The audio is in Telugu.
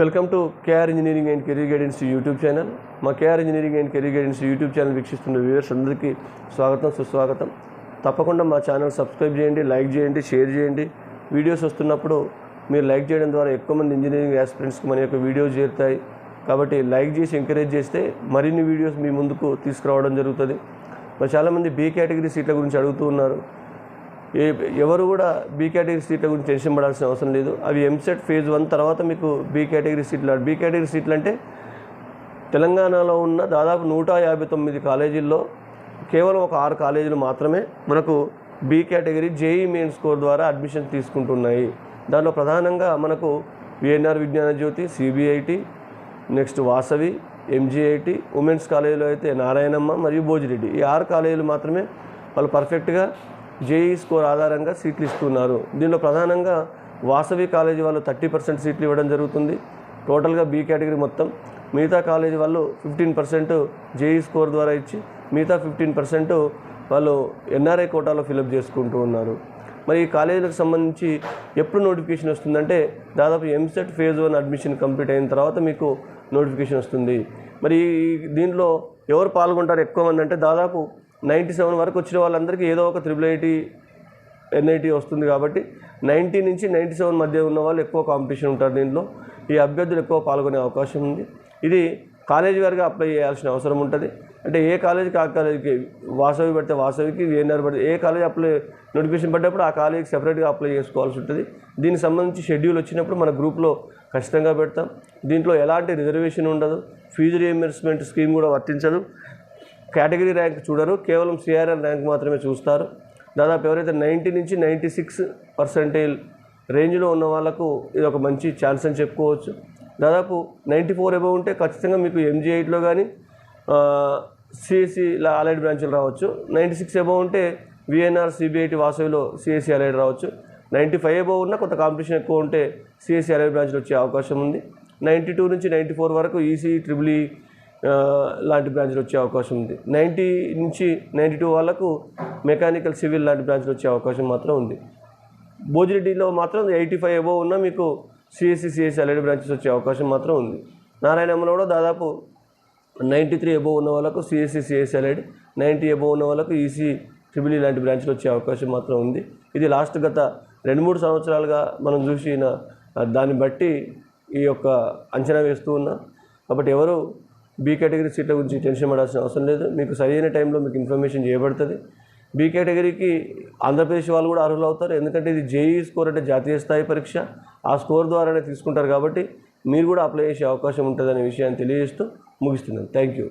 Welcome to K R engineering and career guidance YouTube channel. మా K R engineering and career guidance YouTube channel వీక్షిస్తున్న వ్యూవర్స్ అందరికీ స్వాగతం సుస్వాగతం. తప్పకుండా మా ఛానల్ సబ్స్క్రైబ్ చేయండి లైక్ చేయండి షేర్ చేయండి. వీడియోస్ వస్తున్నప్పుడు మీరు లైక్ చేయడం ద్వారా ఎక్కువ మంది ఇంజనీరింగ్ ఆస్పిరెంట్స్కి మన యొక్క వీడియోస్ చేరుతాయి. కాబట్టి లైక్ చేసి ఎంకరేజ్ చేస్తే మరిన్ని వీడియోస్ మీ ముందుకు తీసుకురావడం జరుగుతుంది. మరి చాలామంది బీ కేటగిరీ సీట్ల గురించి అడుగుతూ ఉన్నారు. ఎవరు కూడా బీ కేటగిరీ సీట్ల గురించి టెన్షన్ పడాల్సిన అవసరం లేదు. అవి ఎంసెట్ ఫేజ్ వన్ తర్వాత మీకు బీ కేటగిరీ సీట్లు బీ కేటగిరీ సీట్లు అంటే తెలంగాణలో ఉన్న దాదాపు నూట యాభై తొమ్మిది కాలేజీల్లో కేవలం ఒక ఆరు కాలేజీలు మాత్రమే మనకు B category JEE main score ద్వారా అడ్మిషన్ తీసుకుంటున్నాయి. దానిలో ప్రధానంగా మనకు V N R Vignana Jyothi C B I T next Vasavi M G I T women's కాలేజీలో అయితే నారాయణమ్మ మరియు భోజిరెడ్డి ఈ ఆరు కాలేజీలు మాత్రమే వాళ్ళు పర్ఫెక్ట్గా జేఈ స్కోర్ ఆధారంగా సీట్లు ఇస్తున్నారు. దీనిలో ప్రధానంగా వాసవి కాలేజీ వాళ్ళు థర్టీ పర్సెంట్ సీట్లు ఇవ్వడం జరుగుతుంది. టోటల్గా బీ కేటగిరీ మొత్తం. మిగతా కాలేజీ వాళ్ళు ఫిఫ్టీన్ పర్సెంట్ జేఈ స్కోర్ ద్వారా ఇచ్చి మిగతా ఫిఫ్టీన్ పర్సెంట్ వాళ్ళు ఎన్ఆర్ఐ కోటాలో ఫిలప్ చేసుకుంటూ ఉన్నారు. మరి ఈ కాలేజీలకు సంబంధించి ఎప్పుడు నోటిఫికేషన్ వస్తుందంటే దాదాపు EAMCET phase one admission complete అయిన తర్వాత మీకు నోటిఫికేషన్ వస్తుంది. మరి దీంట్లో ఎవరు పాల్గొంటారు? ఎక్కువ మంది అంటే దాదాపు నైంటీ సెవెన్ వరకు వచ్చిన వాళ్ళందరికీ ఏదో ఒక త్రిబుల్ ఐటీ ఎన్ఐటీ వస్తుంది కాబట్టి నైంటీ నుంచి నైంటీ సెవెన్ మధ్య ఉన్న వాళ్ళు ఎక్కువ కాంపిటీషన్ ఉంటారు దీంట్లో. ఈ అభ్యర్థులు ఎక్కువ పాల్గొనే అవకాశం ఉంది. ఇది కాలేజీ వారిగా అప్లై చేయాల్సిన అవసరం ఉంటుంది. అంటే ఏ కాలేజీకి ఆ కాలేజీకి వాసవి పడితే వాసవికి విఎన్ఆర్ పడితే ఏ కాలేజీ అప్లై నోటిఫికేషన్ పడ్డప్పుడు ఆ కాలేజీకి సెపరేట్గా అప్లై చేసుకోవాల్సి ఉంటుంది. దీనికి సంబంధించి షెడ్యూల్ వచ్చినప్పుడు మన గ్రూప్లో ఖచ్చితంగా పెడతాం. దీంట్లో ఎలాంటి రిజర్వేషన్ ఉండదు. ఫీజు రియంబర్స్మెంట్ స్కీమ్ కూడా వర్తించదు. కేటగిరీ ర్యాంక్ చూడరు. కేవలం సిఆర్ఎల్ ర్యాంక్ మాత్రమే చూస్తారు. దాదాపు ఎవరైతే నైంటీ నుంచి నైంటీ సిక్స్ పర్సెంటేజ్ రేంజ్లో ఉన్న వాళ్ళకు ఇది ఒక మంచి ఛాన్స్ అని చెప్పుకోవచ్చు. దాదాపు నైంటీ ఫోర్ ఎబో ఉంటే ఖచ్చితంగా మీకు ఎంజీ ఎయిట్లో కానీ సిఎస్సి అలైడ్ బ్రాంచ్లు రావచ్చు. నైంటీ సిక్స్ ఎబో ఉంటే V N R C B I T వాసవిలో C S C allied రావచ్చు. నైంటీ ఫైవ్ ఎబో ఉన్న కొంత కాంపిటీషన్ ఎక్కువ ఉంటే సిఎస్సి అలైడ్ బ్రాంచ్లు వచ్చే అవకాశం ఉంది. నైంటీ టూ నుంచి నైంటీ ఫోర్ వరకు ఈసీ ట్రిపుల్ ఈ లాంటి బ్రాంచ్లు వచ్చే అవకాశం ఉంది. నైంటీ నుంచి నైంటీ టూ వాళ్ళకు మెకానికల్ సివిల్ లాంటి బ్రాంచ్లు వచ్చే అవకాశం మాత్రం ఉంది. భోజిరెడ్డిలో మాత్రం ఎయిటీ ఫైవ్ అబోవ్ ఉన్న మీకు సిఎస్సి సిఎస్సి అలైడ్ బ్రాంచెస్ వచ్చే అవకాశం మాత్రం ఉంది. నారాయణమ్మలో కూడా దాదాపు నైంటీ త్రీ అబోవ్ ఉన్న వాళ్ళకు C S C C S C allied ninety above ఉన్న వాళ్ళకు ఈసీ ట్రిబిల్ లాంటి బ్రాంచ్లు వచ్చే అవకాశం మాత్రం ఉంది. ఇది లాస్ట్ గత రెండు మూడు సంవత్సరాలుగా మనం చూసిన దాన్ని బట్టి ఈ యొక్క అంచనా వేస్తూ ఉన్నాం. కాబట్టి ఎవరు బీ కేటగిరీ సీట్ల గురించి టెన్షన్ పడాల్సిన అవసరం లేదు. మీకు సరైన టైంలో మీకు ఇన్ఫర్మేషన్ చేయబడుతుంది. బీ కేటగిరీకి ఆంధ్రప్రదేశ్ వాళ్ళు కూడా అర్హులు అవుతారు. ఎందుకంటే ఇది జేఈ స్కోర్ అంటే జాతీయ స్థాయి పరీక్ష. ఆ స్కోర్ ద్వారానే తీసుకుంటారు కాబట్టి మీరు కూడా అప్లై చేసే అవకాశం ఉంటుందనే విషయాన్ని తెలియజేస్తూ ముగిస్తున్నాను. Thank you.